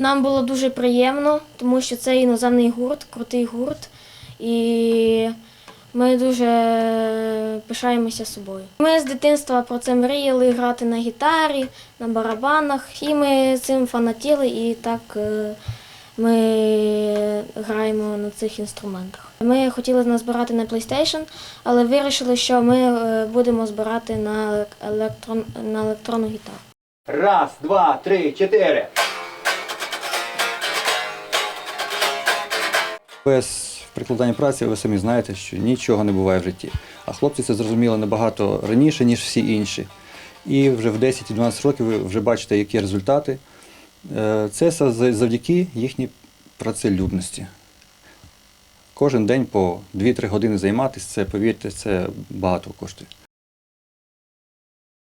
Нам було дуже приємно, тому що це іноземний гурт, крутий гурт, і ми дуже пишаємося собою. Ми з дитинства про це мріяли грати на гітарі, на барабанах, і ми цим фанатіли, і так е, ми граємо на цих інструментах. Ми хотіли назбирати на PlayStation, але вирішили, що ми е, будемо збирати на, електрон, на електронну гітару. Раз, два, три, чотири. Без прикладання праці ви самі знаєте, що нічого не буває в житті. А хлопці це зрозуміли набагато раніше, ніж всі інші. І вже в 10-12 років ви вже бачите, які результати. Е, Це завдяки їхній працелюбності. Кожен день по 2-3 години займатися, це, повірте, це багато коштує.